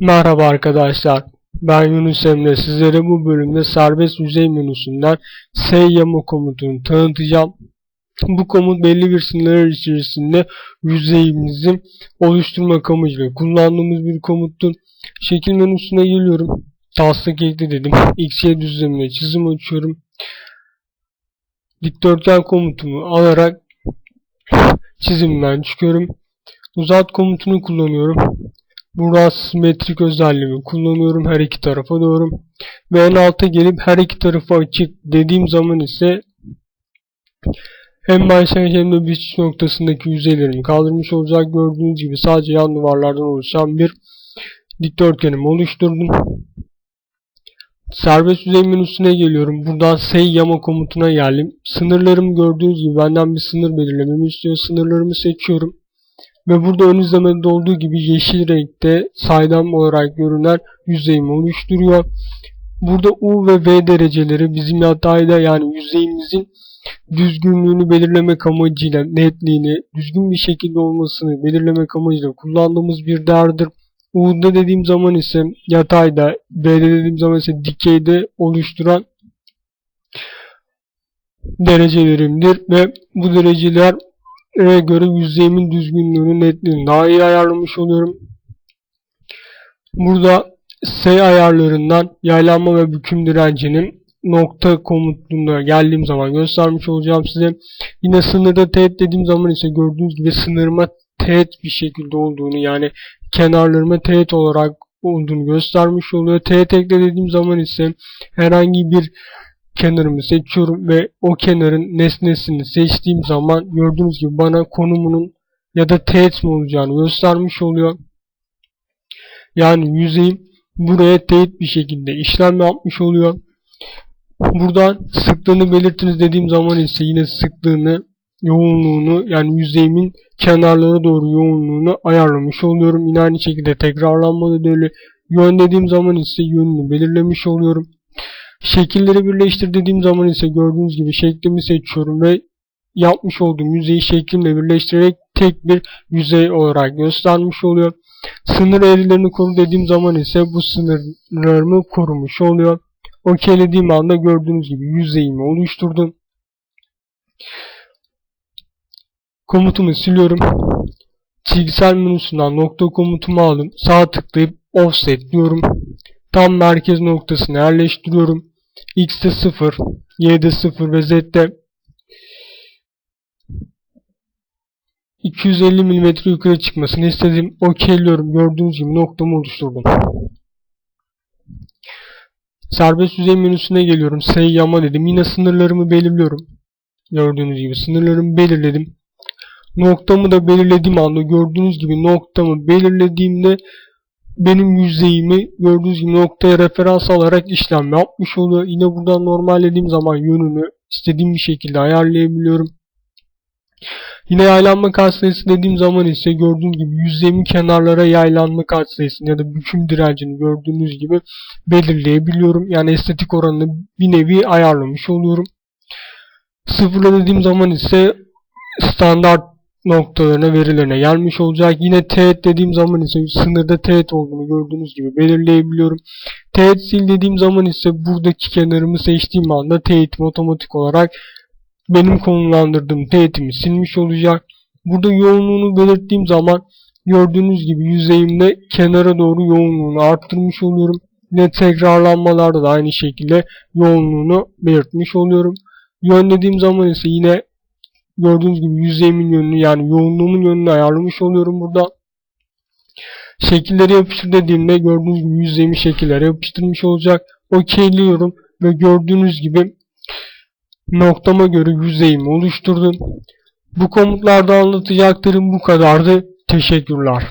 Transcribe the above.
Merhaba arkadaşlar. Ben Yunus Emre. Sizlere bu bölümde serbest yüzey menüsünden Seyyama komutunu tanıtacağım. Bu komut belli bir sınırlar içerisinde yüzeyimizi oluşturmak amacıyla kullandığımız bir komuttur. Şekil menüsüne geliyorum. Taslak ekle dedim. XY düzlemine çizim açıyorum. Dikdörtgen komutumu alarak çizimden çıkıyorum. Uzat komutunu kullanıyorum. Burada simetrik özelliğimi kullanıyorum her iki tarafa doğru. Ve en alta gelip her iki tarafı açık dediğim zaman ise hem başlangıç hem de bitiş noktasındaki yüzeylerimi kaldırmış olacak. Gördüğünüz gibi sadece yan duvarlardan oluşan bir dikdörtgenimi oluşturdum. Serbest yüzey menüsüne geliyorum. Buradan say yama komutuna geldim. Sınırlarımı gördüğünüz gibi benden bir sınır belirlememi istiyor. Sınırlarımı seçiyorum. Ve burada ön izlemede olduğu gibi yeşil renkte saydam olarak görünen yüzeyimi oluşturuyor. Burada U ve V dereceleri bizim yatayda yani yüzeyimizin düzgünlüğünü belirlemek amacıyla netliğini düzgün bir şekilde olmasını belirlemek amacıyla kullandığımız bir değerdir. U'da dediğim zaman ise yatayda, V'de dediğim zaman ise dikeyde oluşturan derecelerimdir ve bu dereceler göre yüzeyimin düzgünlüğünü, netliğini daha iyi ayarlamış oluyorum. Burada S ayarlarından yaylanma ve büküm direncinin nokta komutunda geldiğim zaman göstermiş olacağım size. Yine sınırda teğet dediğim zaman ise gördüğünüz gibi sınırıma teğet bir şekilde olduğunu yani kenarlarıma teğet olarak olduğunu göstermiş oluyor. Teğet ekle dediğim zaman ise herhangi bir kenarımı seçiyorum ve o kenarın nesnesini seçtiğim zaman gördüğünüz gibi bana konumunun ya da teğet mi olacağını göstermiş oluyor. Yani yüzeyim buraya teğet bir şekilde işlem yapmış oluyor. Buradan sıklığını belirtiniz dediğim zaman ise yine sıklığını, yoğunluğunu yani yüzeyimin kenarlara doğru yoğunluğunu ayarlamış oluyorum. Yine aynı şekilde tekrarlanma ödülü yön dediğim zaman ise yönünü belirlemiş oluyorum. Şekilleri birleştir dediğim zaman ise gördüğünüz gibi şeklimi seçiyorum ve yapmış olduğum yüzeyi şeklimle birleştirerek tek bir yüzey olarak göstermiş oluyor. Sınır eğrilerini koru dediğim zaman ise bu sınırlarımı korumuş oluyor. Okeylediğim anda gördüğünüz gibi yüzeyimi oluşturdum. Komutumu siliyorum. Çizgisel menüsünden nokta komutumu aldım. Sağ tıklayıp offset diyorum. Tam merkez noktasına yerleştiriyorum. X'de 0, Y'de 0 ve Z'de 250 mm yukarı çıkmasını istedim. Okeyliyorum. Gördüğünüz gibi noktamı oluşturdum. Serbest yüzey menüsüne geliyorum. Say yama dedim. Yine sınırlarımı belirliyorum. Gördüğünüz gibi sınırlarımı belirledim. Noktamı da belirlediğim anda gördüğünüz gibi noktamı belirlediğimde benim yüzeyimi gördüğünüz gibi noktaya referans alarak işlem yapmış oluyor. Yine buradan normallediğim zaman yönünü istediğim bir şekilde ayarlayabiliyorum. Yine yaylanma katsayısı dediğim zaman ise gördüğünüz gibi yüzeyimin kenarlara yaylanma katsayısını ya da büküm direncini gördüğünüz gibi belirleyebiliyorum. Yani estetik oranını bir nevi ayarlamış oluyorum. Sıfırla dediğim zaman ise standart noktalarına verilerine gelmiş olacak. Yine teğet dediğim zaman ise sınırda teğet olduğunu gördüğünüz gibi belirleyebiliyorum. Teğet sil dediğim zaman ise buradaki kenarımı seçtiğim anda teğetim otomatik olarak benim konumlandırdığım teğetimi silmiş olacak. Burada yoğunluğunu belirttiğim zaman gördüğünüz gibi yüzeyimde kenara doğru yoğunluğunu arttırmış oluyorum. Yine tekrarlanmalarda da aynı şekilde yoğunluğunu belirtmiş oluyorum. Yön dediğim zaman ise yine gördüğünüz gibi yüzeyimin yönünü yani yoğunluğumun yönünü ayarlamış oluyorum burada. Şekilleri yapıştır dediğimde gördüğünüz gibi yüzeyimi şekillere yapıştırmış olacak. Okeyliyorum ve gördüğünüz gibi noktama göre yüzeyimi oluşturdum. Bu komutlarda anlatacaklarım bu kadardı. Teşekkürler.